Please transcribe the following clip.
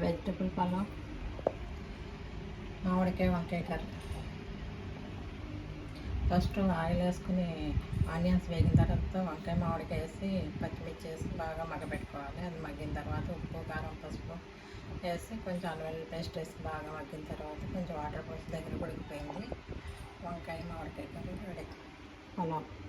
Vegetable pulao మామిడికాయ వంకాయ curry. First oil వేసుకుని ఆనియన్స్ వేగిన తర్వాత వంకాయ మామిడికాయ వేసి పచ్చిమిర్చి వేసి బాగా మగపెట్టుకోవాలి అది మగ్గిన తర్వాత ఉప్పు కారం పసుపు వేసి కొంచెం అల్లం పేస్ట్ వేసి బాగా మగ్గిన తర్వాత కొంచెం వాటర్ పోసి దగ్గర ఉడికిపోయింది. వంకాయ మామిడికాయ curry ready. Pulao.